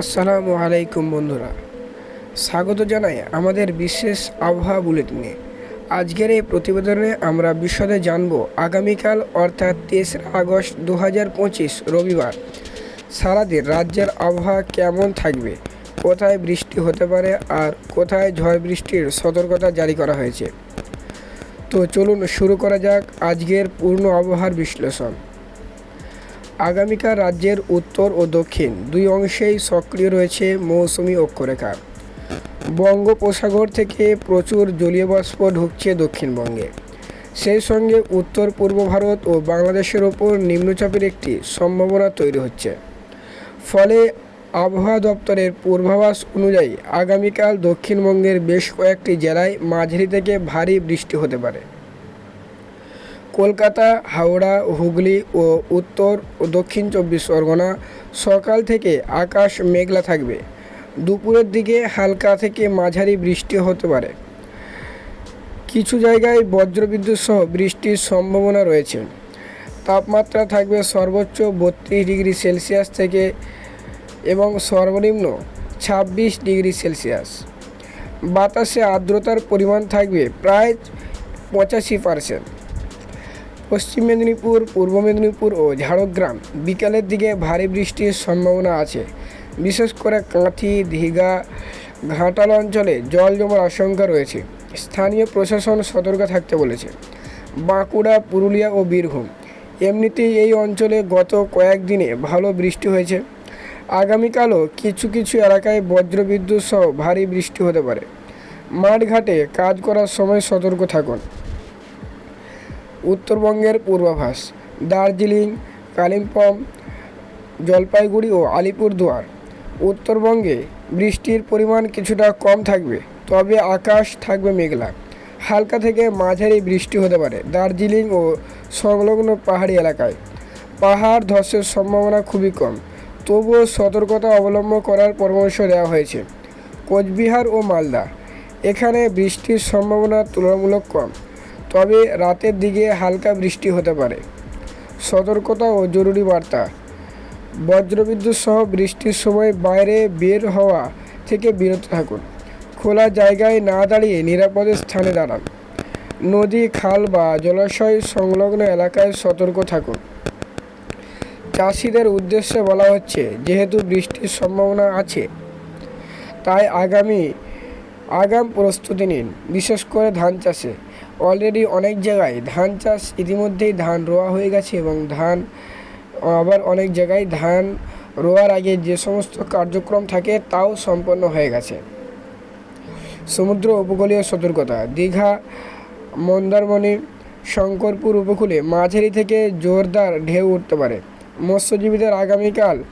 আসসালামু আলাইকুম বন্ধুরা। স্বাগত জানাই আমাদের বিশেষ আবহাওয়া বুলেটিনে। আজকের এই প্রতিবেদনে আমরা বিশদে জানব আগামীকাল অর্থাৎ তেসরা আগস্ট দু রবিবার। সারাদিন রাজ্যের আবহাওয়া কেমন থাকবে? কোথায় বৃষ্টি হতে পারে আর কোথায় ঝড় বৃষ্টির সতর্কতা জারি করা হয়েছে? তো চলুন শুরু করা যাক আজকের পূর্ণ আবহাওয়ার বিশ্লেষণ। আগামীকাল রাজ্যের উত্তর ও দক্ষিণ দুই অংশেই সক্রিয় রয়েছে মৌসুমি অক্ষরেখা। বঙ্গোপসাগর থেকে প্রচুর জলীয় বাষ্প ঢুকছে দক্ষিণবঙ্গে। সেই সঙ্গে উত্তর পূর্ব ভারত ও বাংলাদেশের ওপর নিম্নচাপের একটি সম্ভাবনা তৈরি হচ্ছে। ফলে আবহাওয়া দপ্তরের পূর্বাভাস অনুযায়ী আগামীকাল দক্ষিণবঙ্গের বেশ কয়েকটি জেলায় মাঝারি থেকে ভারী বৃষ্টি হতে পারে। কলকাতা, হাওড়া, হুগলি ও উত্তর ও দক্ষিণ চব্বিশ পরগনা সকাল থেকে আকাশ মেঘলা থাকবে। দুপুরের দিকে হালকা থেকে মাঝারি বৃষ্টি হতে পারে। কিছু জায়গায় বজ্রবিদ্যুৎ সহ বৃষ্টির সম্ভাবনা রয়েছে। তাপমাত্রা থাকবে সর্বোচ্চ বত্রিশ ডিগ্রি সেলসিয়াস থেকে এবং সর্বনিম্ন ছাব্বিশ ডিগ্রি সেলসিয়াস। বাতাসে আর্দ্রতার পরিমাণ থাকবে প্রায় পঁচাশি পারসেন্ট। পশ্চিম মেদিনীপুর, পূর্ব মেদিনীপুর ও ঝাড়গ্রাম। বিকালের দিকে ভারী বৃষ্টির সম্ভাবনা আছে। বিশেষ করে কাঁথি, দীঘা, ঘাটাল অঞ্চলে জল জমার আশঙ্কা রয়েছে। স্থানীয় প্রশাসন সতর্ক থাকতে বলেছে। বাঁকুড়া, পুরুলিয়া ও বীরভূম। এমনিতেই এই অঞ্চলে গত কয়েকদিনে ভালো বৃষ্টি হয়েছে। আগামীকালও কিছু কিছু এলাকায় বজ্রবিদ্যুৎ সহ ভারী বৃষ্টি হতে পারে। মাঠঘাটে কাজ করার সময় সতর্ক থাকুন। উত্তরবঙ্গের পূর্বাভাস, দার্জিলিং, কালিম্পং, জলপাইগুড়ি ও আলিপুরদুয়ার। উত্তরবঙ্গে বৃষ্টির পরিমাণ কিছুটা কম থাকবে, তবে আকাশ থাকবে মেঘলা। হালকা থেকে মাঝারি বৃষ্টি হতে পারে দার্জিলিং ও সংলগ্ন পাহাড়ি এলাকায়। পাহাড় ধসের সম্ভাবনা খুবই কম, তবুও সতর্কতা অবলম্বন করার পরামর্শ দেওয়া হয়েছে। কোচবিহার ও মালদা, এখানে বৃষ্টির সম্ভাবনা তুলনামূলক কম। তবে রাতের দিকে হালকা বৃষ্টি হতে পারে। সতর্কতা ও জরুরি বার্তা। বজ্রবিদ্যুৎ সহ বৃষ্টির সময় বাইরে বের হওয়া থেকে বিরত থাকুন। খোলা জায়গায় না দাঁড়িয়ে নিরাপদে স্থানে দাঁড়ান। নদী, খাল বা জলাশয় সংলগ্ন এলাকায় সতর্ক থাকুন। চাষিদের উদ্দেশ্যে বলা হচ্ছে, যেহেতু বৃষ্টির সম্ভাবনা আছে, তাই আগামী, আগাম প্রস্তুতি নিন। বিশেষ করে ধান চাষে। অলরেডি অনেক জায়গায় ধান চাষ ইতিমধ্যেই ধান রোয়া হয়ে গেছে এবং ধান, আবার অনেক জায়গায় ধান রোয়ার আগে যে সমস্ত কার্যক্রম থাকে তাও সম্পন্ন হয়ে গেছে। সমুদ্র উপকূলীয় সতর্কতা, দীঘা, মন্দারমণি, শঙ্করপুর উপকূলে মাঝারি থেকে জোরদার ঢেউ উঠতে পারে। মৎস্যজীবীদের আগামীকাল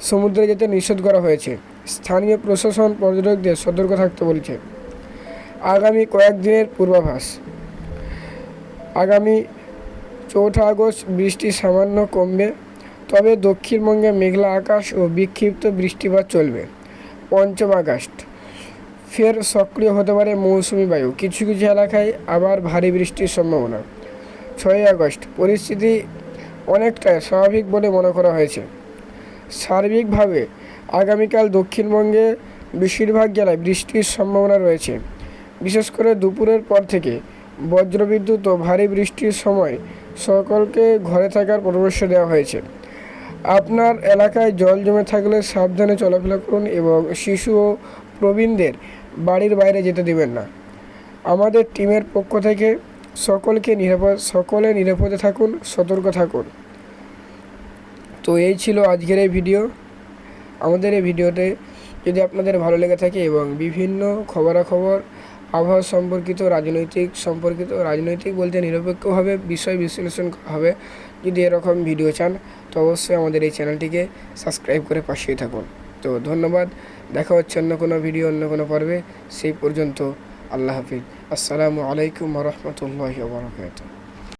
সমুদ্রে যেতে নিষেধ করা হয়েছে। স্থানীয় প্রশাসন, পর্যটকদের সতর্ক থাকতে বলছে। আগামী কয়েকদিনের পূর্বাভাস। আগামী চৌঠা আগস্ট বৃষ্টি সামান্য কমবে, তবে দক্ষিণবঙ্গে মেঘলা আকাশ ও বিক্ষিপ্ত বৃষ্টিপাত চলবে। পঞ্চম আগস্ট, ফের সক্রিয় হতে পারে মৌসুমি বায়ু। কিছু কিছু এলাকায় আবার ভারী বৃষ্টির সম্ভাবনা। ছয়ই আগস্ট, পরিস্থিতি অনেকটা স্বাভাবিক বলে মনে করা হয়েছে। সার্বিকভাবে আগামীকাল দক্ষিণবঙ্গে বেশিরভাগ জেলায় বৃষ্টির সম্ভাবনা রয়েছে। বিশেষ করে দুপুরের পর থেকে বজ্রবিদ্যুৎ ও ভারী বৃষ্টির সময় সকলকে ঘরে থাকার পরামর্শ দেওয়া হয়েছে। আপনার এলাকায় জল জমে থাকলে সাবধানে চলাফেরা করুন এবং শিশু ও প্রবীণদের বাড়ির বাইরে যেতে দেবেন না। আমাদের টিমের পক্ষ থেকে সকলকে নিরাপদ সকলে নিরাপদে থাকুন, সতর্ক থাকুন। তো এই ছিল আজকের এই ভিডিও। আমাদের এই ভিডিওতে যদি আপনাদের ভালো লেগে থাকে এবং বিভিন্ন খবরাখবর আবহাওয়া সম্পর্কিত, রাজনৈতিক সম্পর্কিত, রাজনৈতিক বলতে নিরপেক্ষভাবে বিষয় বিশ্লেষণ করা হবে। যদি এরকম ভিডিও চান, তো অবশ্যই আমাদের এই চ্যানেলটিকে সাবস্ক্রাইব করে পাশেই থাকুন। তো ধন্যবাদ, দেখা হচ্ছে অন্য কোনো ভিডিও অন্য কোনো পর্বে। সেই পর্যন্ত আল্লাহ হাফিজ। আসসালামু আলাইকুম রহমতুল্লাহ বরকাত